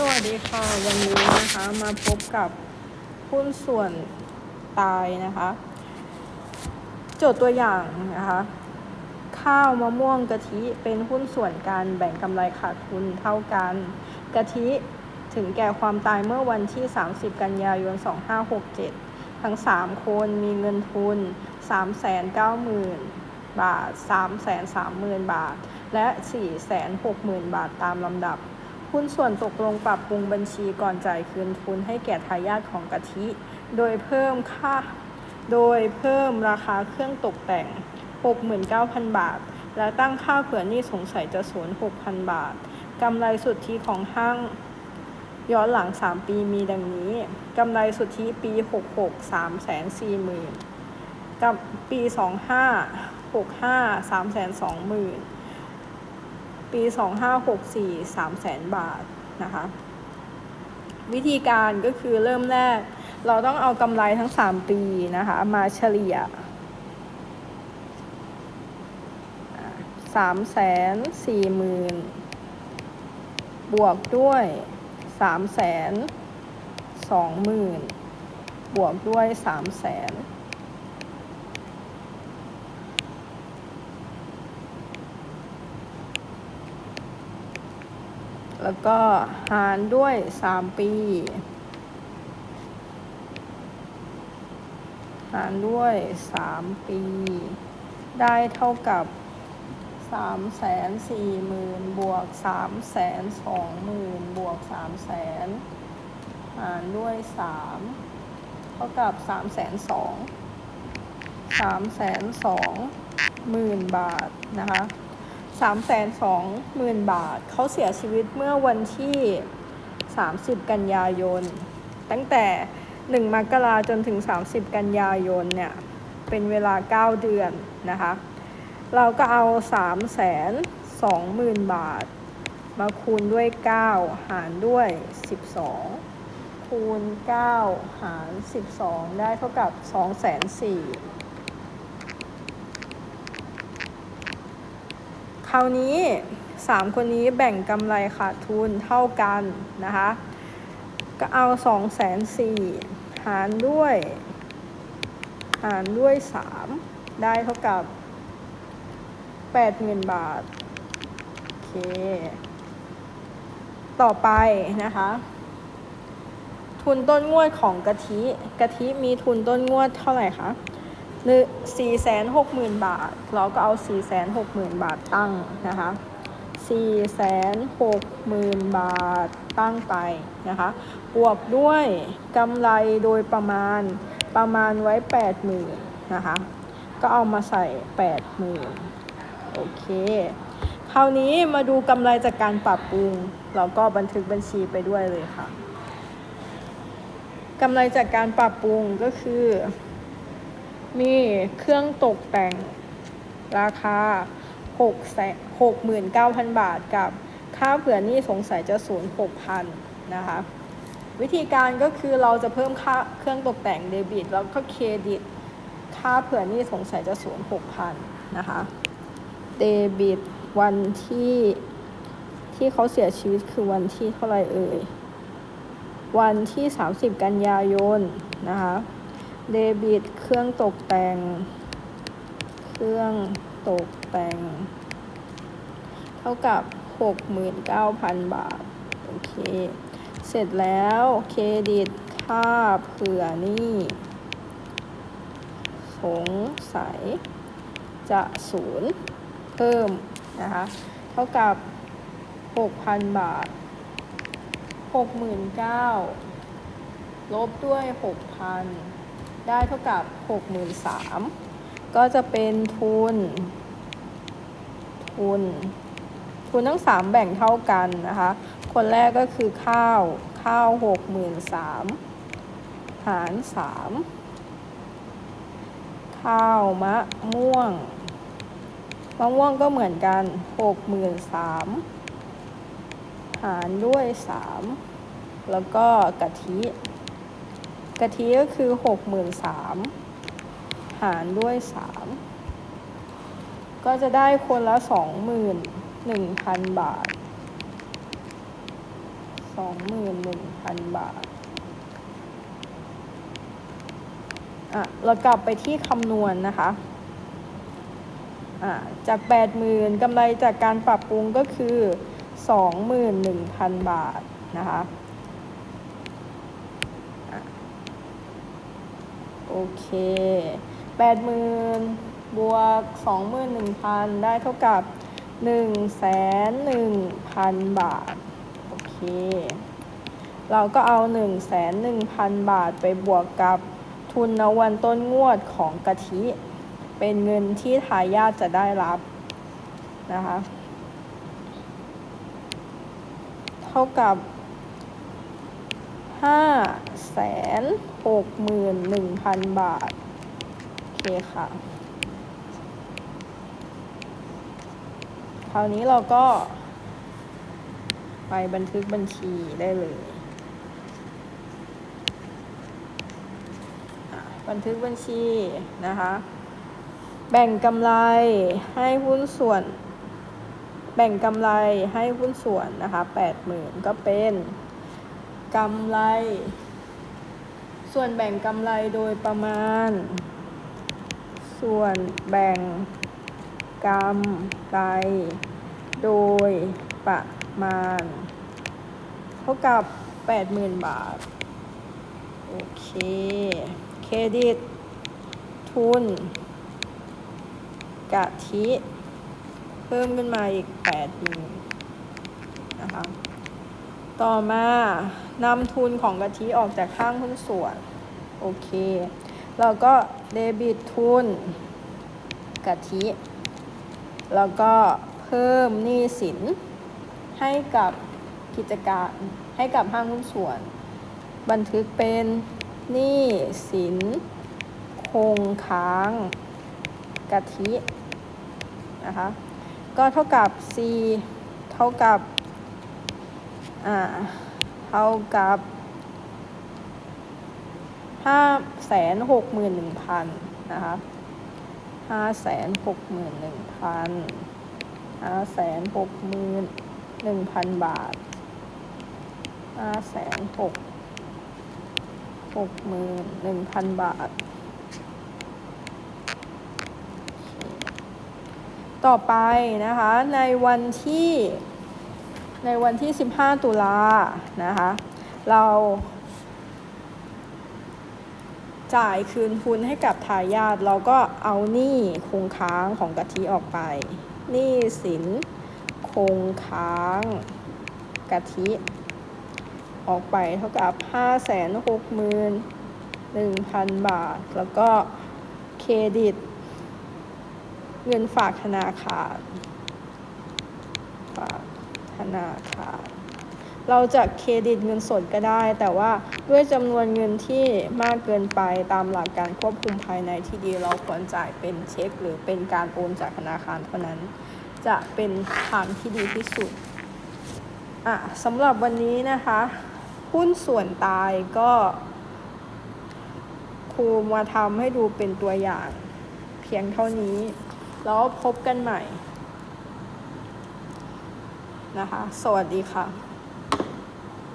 สวัสดีค่ะ วันนี้นะคะมาพบกับหุ้นส่วนตายนะคะ โจทย์ตัวอย่างนะคะ ข้าวมะม่วงกะทิเป็นหุ้นส่วนการแบ่งกำไรขาดทุนเท่ากัน กะทิถึงแก่ความตายเมื่อวันที่ 30 กันยายน 2567 ทั้ง 3 คนมีเงินทุน 390,000 บาท 330,000 บาท และ 460,000 บาทตามลำดับ หุ้นส่วนตกลงปรับปรุงบัญชีก่อนจ่ายคืนทุนให้แก่ทายาทของกะทิ โดยเพิ่มค่า โดยเพิ่มราคาเครื่องตกแต่ง 69,000 บาท และตั้งค่าเผื่อนี้สงสัยจะสูญ6,000 บาท กำไรสุทธิของห้างย้อนหลัง 3 ปีมีดังนี้ กำไรสุทธิปี 66 340,000 กับปี 25 65 320,000 ปี 2564 3แสนบาทนะคะ วิธีการก็คือเริ่มแรก เราต้องเอากำไรทั้ง 3 ปีนะคะ มาเฉลี่ย3 4 0 0 0 0 บวกด้วย 3 2 0 0 0 0 บวกด้วย 3 0 0 0 0 แล้วก็หารด้วยสามปี หารด้วยสามปี ได้เท่ากับสามแสนสี่หมื่นบวกสามแสนสองหมื่นบวกสามแสนหารด้วยสามเท่ากับสามแสนสองสามแสนสองหมื่นบาทนะคะ สามแสนสองหมื่นบาท เขาเสียชีวิตเมื่อวันที่ 30 กันยายน ตั้งแต่ 1 มกราจนถึง 30 กันยายนเนี่ย เป็นเวลา 9 เดือนนะคะ เราก็เอา 3 2 0 0 0 0 บาท มาคูณด้วย 9 หารด้วย 12 คูณ 9 หาร 12 ได้เท่ากับ 2 4 0 0 0 ราวนี้ 3 คนนี้แบ่งกำไรขาดทุนเท่ากันนะคะ ก็เอา 2 4 0 0 0หารด้วย หารด้วย 3 ได้เท่ากับ 80,000 บาท โอเค ต่อไปนะคะ ทุนต้นงวดของกะทิ กะทิมีทุนต้นงวดเท่าไหร่คะ หนึ่งสี่แสนหกหมื่นบาท เราก็เอาสี่แสนหกหมื่นบาทตั้งนะคะสี่แสนหกหมื่นบาทตั้งไปนะคะบวกด้วยกำไรโดยประมาณประมาณไว้แปดหมื่นนะคะ ก็เอามาใส่แปดหมื่นโอเค คราวนี้มาดูกำไรจากการปรับปรุง เราก็บันทึกบัญชีไปด้วยเลยค่ะกำไรจากการปรับปรุงก็คือ มีเครื่องตกแต่งราคา6แสน69,000 บาทกับค่าเผื่อนี้สงสัยจะสูญ6,000นนะคะ วิธีการก็คือเราจะเพิ่มค่าเครื่องตกแต่งเดบิต แล้วก็เครดิต ค่าเผื่อนี้สงสัยจะสูญ6,000นะคะเดบิตวันที่ที่เขาเสียชีวิตคือวันที่เท่าไหร่เอ่ย วันที่ 30 กันยายนนะคะ เดบิต เครื่องตกแต่ง เครื่องตกแต่ง เท่ากับ 69,000 บาท โอเค เสร็จแล้วเครดิต ค่าเผื่อนี้สงสัย จะศูนย์เพิ่ม นะคะ เท่ากับ 6,000 บาท 69,000ลบด้วย 6,000 ได้เท่ากับ 63,000ก็จะเป็นทุน ทุน ทุนทั้ง 3 แบ่งเท่ากันนะคะ คนแรกก็คือข้าว ข้าว 63,000หาร 3 ข้าวมะม่วง มะม่วงก็เหมือนกัน 63,000หารด้วย 3 แล้วก็กะทิ กะทิก็คือ63,000หารด้วย3ก็จะได้คนละ21,000บาท21,000สองหมื่นหนึ่งพันบาทอะเรากลับไปที่คำนวณนะคะอะจากแปดหมื่นกำไรจากการปรับปรุงก็คือสองหมื่นหนึ่งพันบาทนะคะโอ เคแปดหมื่นบวกสองหมื่นหนึ่งพันได้เท่ากับหนึ่งแสนหนึ่งพันบาท โอเค เราก็เอา1นึ่งแสนหนึ่งพันบาทไปบวกกับทุนนวันต้นงวดของกะทิ เป็นเงินที่ทายาทจะได้รับนะคะ เท่ากับ ห้าแสนหกหมื่นหนึ่งพันบาท โอเคค่ะ คราวนี้เราก็ ไปบันทึกบัญชีได้เลย บันทึกบัญชีนะคะ แบ่งกำไรให้หุ้นส่วน แบ่งกำไรให้หุ้นส่วนนะคะแปดหมื่นก็เป็น กำไร ส่วนแบ่งกำไรโดยประมาณ ส่วนแบ่งกำไรโดยประมาณ เท่ากับ 80,000 บาท โอเค เครดิต ทุน กะทิ เพิ่มขึ้นมาอีก8ปีนะคะ ต่อมานำทุนของกะทิออกจากข้างหุ้นส่วน โอเคเราก็เดบิตทุนกะทิ แล้วก็เพิ่มหนี้สิน ให้กับกิจการให้กับห้างหุ้นส่วน บันทึกเป็นหนี้สิน คงค้างกะทินะคะก็เท่ากับ C เท่ากับ เท่ากับห้าแสนหกหมื่นหนึ่งพันนะคะห้าแสนหกหมื่นหนึ่งพันห้าแสนหกหมื่นหนึ่งพันบาทห้าแสนหกหกหมื่นหนึ่งพันบาท ต่อไปนะคะในวันที่ ในวันที่ 15 ตุลานะคะ เรา จ่ายคืนทุนให้กับทายาทเราก็เอาหนี้คงค้างของกะทิออกไปหนี้สินคงค้างกะทิ ออกไปเท่ากับ 561,000 บาท แล้วก็เครดิต เงินฝากธนาคาร ธนาคารเราจะเครดิตเงินสดก็ได้ แต่ว่าด้วยจำนวนเงินที่มากเกินไปตามหลักการควบคุมภายในที่ดี เราควรจ่ายเป็นเช็ค หรือเป็นการโอนจากธนาคารเท่านั้น จะเป็นทางที่ดีที่สุดอะสำหรับวันนี้นะคะ หุ้นส่วนตายก็ครูมาทำให้ดูเป็นตัวอย่างเพียงเท่านี้ แล้วพบกันใหม่ นะคะ สวัสดีค่ะ